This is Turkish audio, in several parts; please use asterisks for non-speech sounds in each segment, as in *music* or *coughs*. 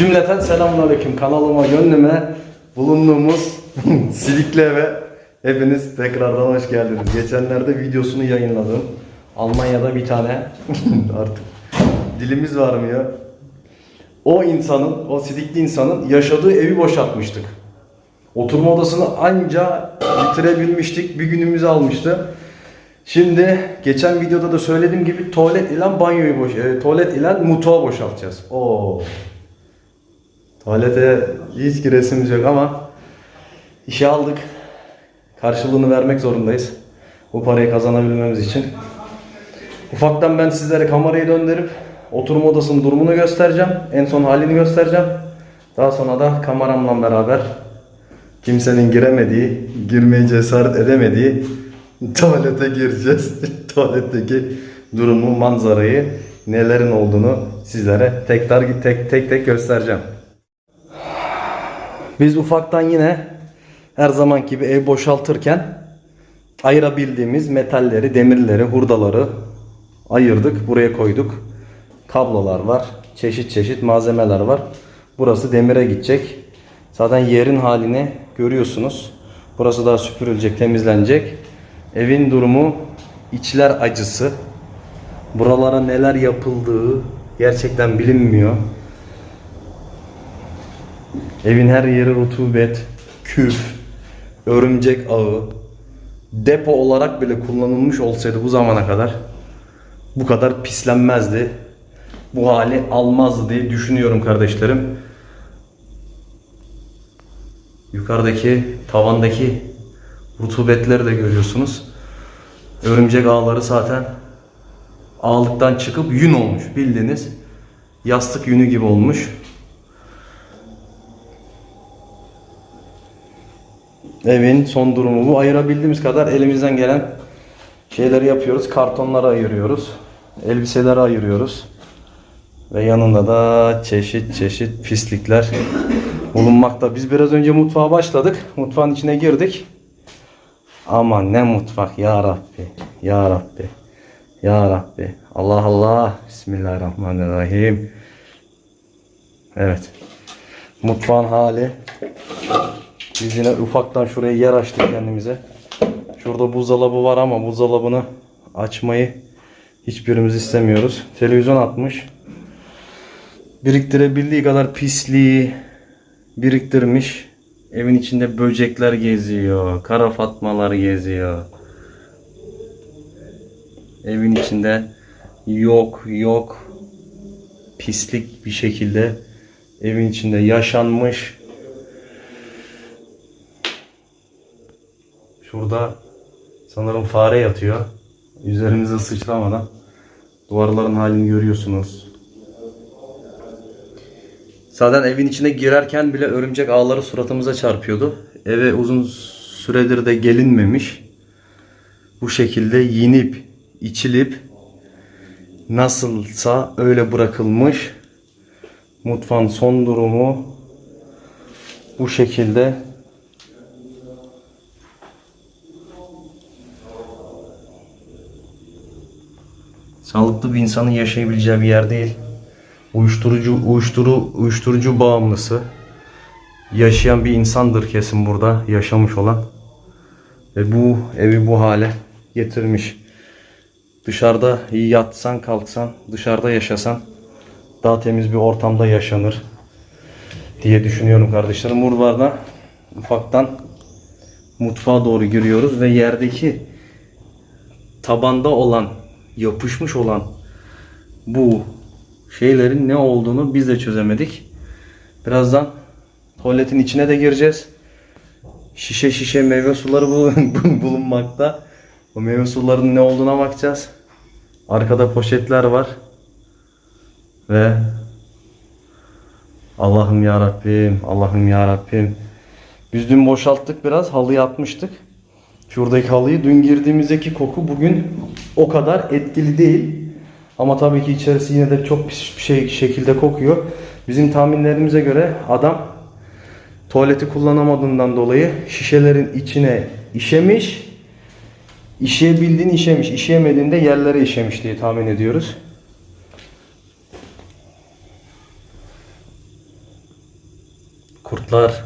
Cümleten selamünaleyküm kanalıma gönlüme bulunduğumuz *laughs* Silikli eve hepiniz tekrardan hoş geldiniz. Geçenlerde videosunu yayınladım. Almanya'da bir tane *laughs* artık dilimiz varmıyor. O insanın, o sidikli insanın yaşadığı evi boşaltmıştık. Oturma odasını anca bitirebilmiştik. Bir günümüzü almıştı. Şimdi geçen videoda da söylediğim gibi tuvalet ile banyoyu boş, e, tuvalet ile mutfağı boşaltacağız. Oo. Tuvalete hiç giresimiz yok ama işe aldık. Karşılığını vermek zorundayız. Bu parayı kazanabilmemiz için. Ufaktan ben sizlere kamerayı döndürüp oturma odasının durumunu göstereceğim. En son halini göstereceğim. Daha sonra da kameramla beraber kimsenin giremediği, girmeye cesaret edemediği *laughs* tuvalete gireceğiz. *laughs* Tuvaletteki durumu, manzarayı, nelerin olduğunu sizlere tekrar tek tek tek göstereceğim. Biz ufaktan yine her zaman gibi ev boşaltırken ayırabildiğimiz metalleri, demirleri, hurdaları ayırdık. Buraya koyduk. Kablolar var. Çeşit çeşit malzemeler var. Burası demire gidecek. Zaten yerin halini görüyorsunuz. Burası daha süpürülecek, temizlenecek. Evin durumu içler acısı. Buralara neler yapıldığı gerçekten bilinmiyor. Evin her yeri rutubet, küf, örümcek ağı, depo olarak bile kullanılmış olsaydı bu zamana kadar bu kadar pislenmezdi. Bu hali almazdı diye düşünüyorum kardeşlerim. Yukarıdaki tavandaki rutubetleri de görüyorsunuz. Örümcek ağları zaten ağlıktan çıkıp yün olmuş bildiğiniz yastık yünü gibi olmuş. Evin son durumu bu. Ayırabildiğimiz kadar elimizden gelen şeyleri yapıyoruz. Kartonları ayırıyoruz. Elbiseleri ayırıyoruz. Ve yanında da çeşit çeşit pislikler bulunmakta. Biz biraz önce mutfağa başladık. Mutfağın içine girdik. Ama ne mutfak ya Rabbi. Ya Rabbi. Ya Rabbi. Allah Allah. Bismillahirrahmanirrahim. Evet. Mutfağın hali. Biz yine ufaktan şuraya yer açtık kendimize. Şurada buzdolabı var ama buzdolabını açmayı hiçbirimiz istemiyoruz. Televizyon atmış. Biriktirebildiği kadar pisliği biriktirmiş. Evin içinde böcekler geziyor. Kara fatmalar geziyor. Evin içinde yok yok pislik bir şekilde evin içinde yaşanmış. Şurada sanırım fare yatıyor. Üzerimize sıçramadan. Duvarların halini görüyorsunuz. Zaten evin içine girerken bile örümcek ağları suratımıza çarpıyordu. Eve uzun süredir de gelinmemiş. Bu şekilde yinip, içilip nasılsa öyle bırakılmış. Mutfağın son durumu bu şekilde. Sağlıklı bir insanın yaşayabileceği bir yer değil. Uyuşturucu, uyuşturu, uyuşturucu bağımlısı yaşayan bir insandır kesin burada yaşamış olan. Ve bu evi bu hale getirmiş. Dışarıda yatsan kalksan, dışarıda yaşasan daha temiz bir ortamda yaşanır diye düşünüyorum kardeşlerim. Buralarda ufaktan mutfağa doğru giriyoruz ve yerdeki tabanda olan, yapışmış olan bu şeylerin ne olduğunu biz de çözemedik. Birazdan tuvaletin içine de gireceğiz. Şişe şişe meyve suları bul- *laughs* bulunmakta. O meyve sularının ne olduğuna bakacağız. Arkada poşetler var. Ve Allah'ım ya Rabbim, Allah'ım ya Rabbim. Biz dün boşalttık biraz, halıyı atmıştık. Şuradaki halıyı dün girdiğimizdeki koku bugün o kadar etkili değil. Ama tabii ki içerisi yine de çok pis bir şey şekilde kokuyor. Bizim tahminlerimize göre adam tuvaleti kullanamadığından dolayı şişelerin içine işemiş. İşeyebildiğini işemiş. İşeyemediğinde yerlere işemiş diye tahmin ediyoruz. Kurtlar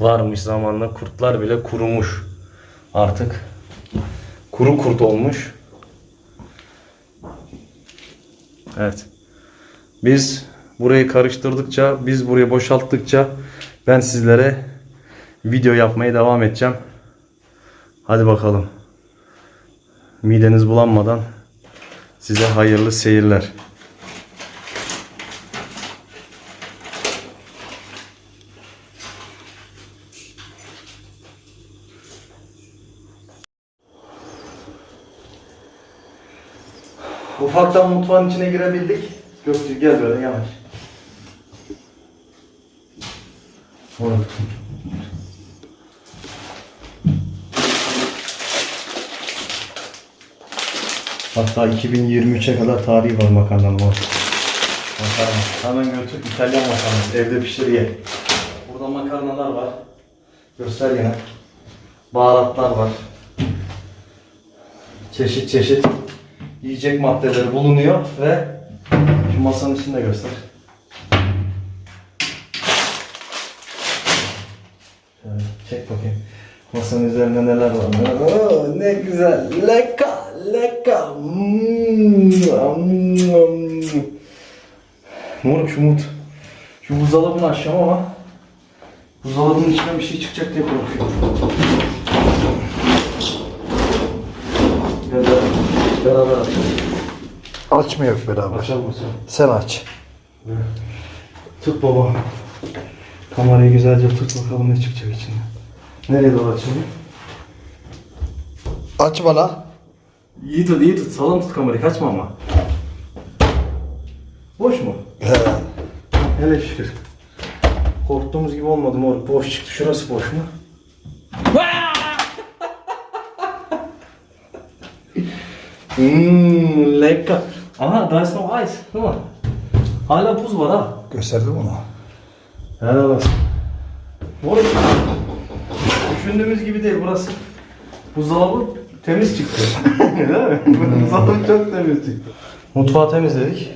varmış zamanla. Kurtlar bile kurumuş artık. Kuru kurt olmuş. Evet. Biz burayı karıştırdıkça, biz burayı boşalttıkça ben sizlere video yapmaya devam edeceğim. Hadi bakalım. Mideniz bulanmadan size hayırlı seyirler. Ufaktan mutfağın içine girebildik. Göktürk gel böyle yavaş. Hatta 2023'e kadar tarihi var makarnanın orada. Makarna. Hemen götür İtalyan makarnası. Evde pişir ye. Burada makarnalar var. Göster yine. Baharatlar var. Çeşit çeşit yiyecek maddeleri bulunuyor ve şu masanın içinde göster. Çek bakayım. Masanın üzerinde neler var? Oo, ne güzel. Leka, leka. Mm, am. Moruk şu mut. Şu buzdolabını açacağım ama buzdolabının içinden bir şey çıkacak diye korkuyorum. Gel beraber- beraber açalım. Açmıyor beraber. Açalım açalım. Sen aç. Tut baba. Kamerayı güzelce tut bakalım ne çıkacak içinden. Nereye doğru açalım? Aç bana. İyi tut, iyi tut. Sağlam tut kamerayı. Kaçma ama. Boş mu? He. Hele şükür. Korktuğumuz gibi olmadı moruk. Boş çıktı. Şurası boş mu? Mmm, lekker. Aha, daar is nog ijs. Kom maar. Hala buz var ha. Gösterdim onu. Helal olsun. Düşündüğümüz gibi değil burası. Buzdolabı temiz çıktı. *laughs* Değil mi? Buzdolabı çok temiz çıktı. Mutfağı temizledik.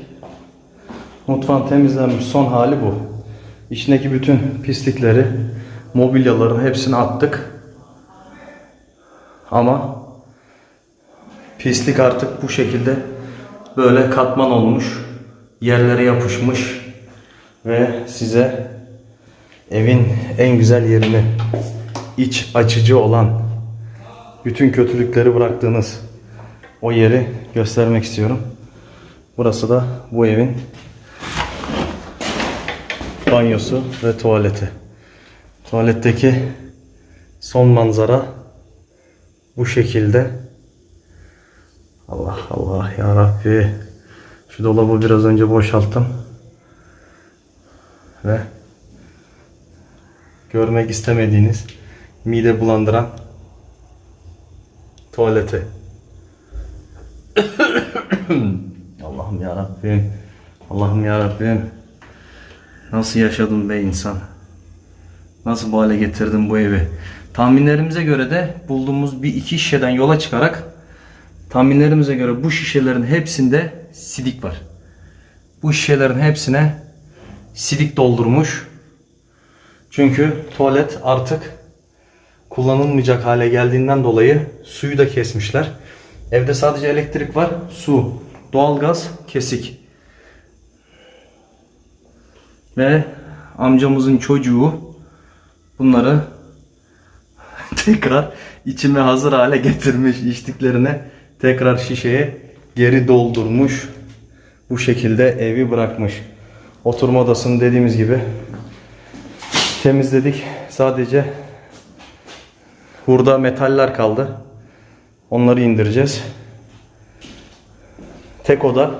Mutfağın temizlenmiş son hali bu. İçindeki bütün pislikleri, mobilyaların hepsini attık. Ama pislik artık bu şekilde böyle katman olmuş, yerlere yapışmış ve size evin en güzel yerini, iç açıcı olan, bütün kötülükleri bıraktığınız o yeri göstermek istiyorum. Burası da bu evin banyosu ve tuvaleti. Tuvaletteki son manzara bu şekilde. Allah Allah ya Rabbi. Şu dolabı biraz önce boşalttım. Ve görmek istemediğiniz mide bulandıran tuvaleti. *coughs* Allah'ım ya Rabbim. Allah'ım ya Rabbim. Nasıl yaşadın be insan? Nasıl bu hale getirdin bu evi? Tahminlerimize göre de bulduğumuz bir iki şişeden yola çıkarak tahminlerimize göre bu şişelerin hepsinde sidik var. Bu şişelerin hepsine sidik doldurmuş. Çünkü tuvalet artık kullanılmayacak hale geldiğinden dolayı suyu da kesmişler. Evde sadece elektrik var, su, doğalgaz kesik. Ve amcamızın çocuğu bunları *laughs* tekrar içime hazır hale getirmiş içtiklerine tekrar şişeye geri doldurmuş. Bu şekilde evi bırakmış. Oturma odasını dediğimiz gibi temizledik. Sadece hurda metaller kaldı. Onları indireceğiz. Tek oda.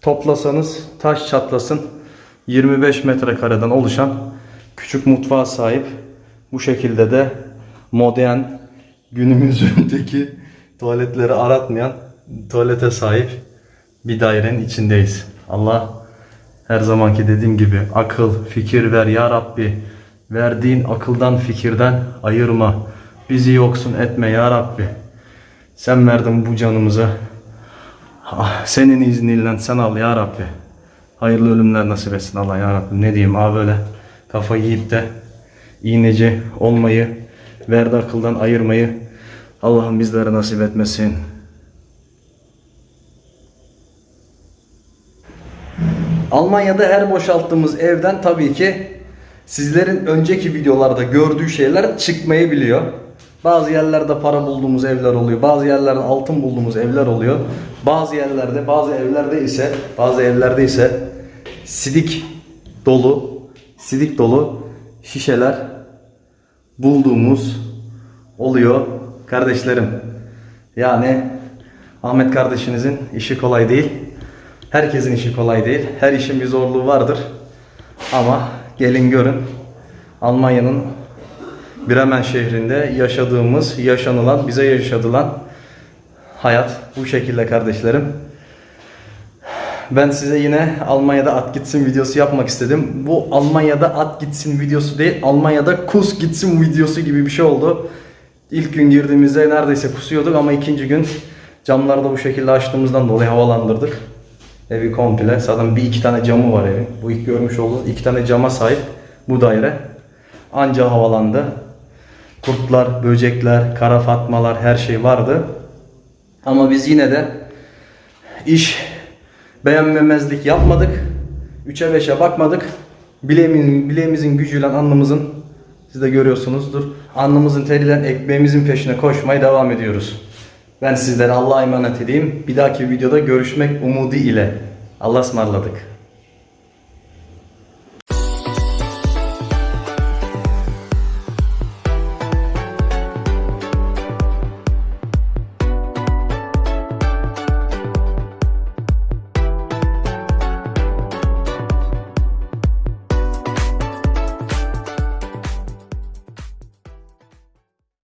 Toplasanız taş çatlasın 25 metrekareden oluşan küçük mutfağa sahip. Bu şekilde de modern günümüzdeki *laughs* tuvaletleri aratmayan tuvalete sahip bir dairenin içindeyiz. Allah her zamanki dediğim gibi akıl, fikir ver ya Rabbi. Verdiğin akıldan, fikirden ayırma. Bizi yoksun etme ya Rabbi. Sen verdin bu canımıza. Ah, Senin izniyle sen al ya Rabbi. hayırlı ölümler nasip etsin Allah ya Rabbim. Ne diyeyim abi böyle kafayı yiyip de iğneci olmayı, verdi akıldan ayırmayı Allah'ım bizlere nasip etmesin. Almanya'da her boşalttığımız evden tabii ki sizlerin önceki videolarda gördüğü şeyler çıkmayabiliyor. Bazı yerlerde para bulduğumuz evler oluyor. Bazı yerlerde altın bulduğumuz evler oluyor. Bazı yerlerde, bazı evlerde ise, bazı evlerde ise sidik dolu, sidik dolu şişeler bulduğumuz oluyor kardeşlerim. Yani Ahmet kardeşinizin işi kolay değil. Herkesin işi kolay değil. Her işin bir zorluğu vardır. Ama gelin görün Almanya'nın Bremen şehrinde yaşadığımız, yaşanılan, bize yaşatılan hayat bu şekilde kardeşlerim. Ben size yine Almanya'da at gitsin videosu yapmak istedim. Bu Almanya'da at gitsin videosu değil, Almanya'da kus gitsin videosu gibi bir şey oldu. İlk gün girdiğimizde neredeyse kusuyorduk ama ikinci gün camları da bu şekilde açtığımızdan dolayı havalandırdık. Evi komple. Zaten bir iki tane camı var evin. Bu ilk görmüş olduğunuz iki tane cama sahip bu daire. Anca havalandı. Kurtlar, böcekler, kara fatmalar her şey vardı. Ama biz yine de iş beğenmemezlik yapmadık. 3'e 5'e bakmadık. Bileğimizin, bileğimizin gücüyle alnımızın siz de görüyorsunuzdur. Alnımızın teriyle ekmeğimizin peşine koşmaya devam ediyoruz. Ben sizlere Allah'a emanet edeyim. Bir dahaki videoda görüşmek umudu ile. Allah'a ısmarladık.